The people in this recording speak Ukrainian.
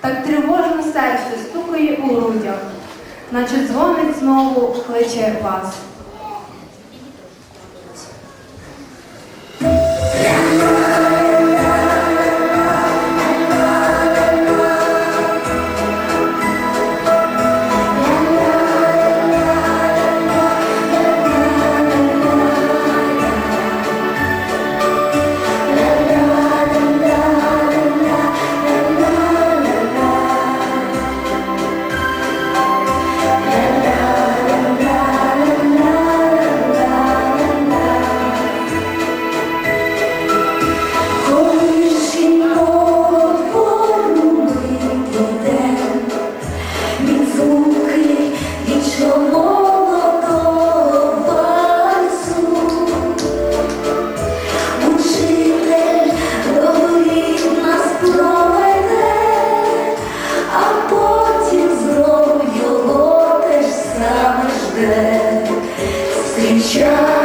так тривожно серце стукає у грудях, наче дзвонить знову, кличе вас. Прощай!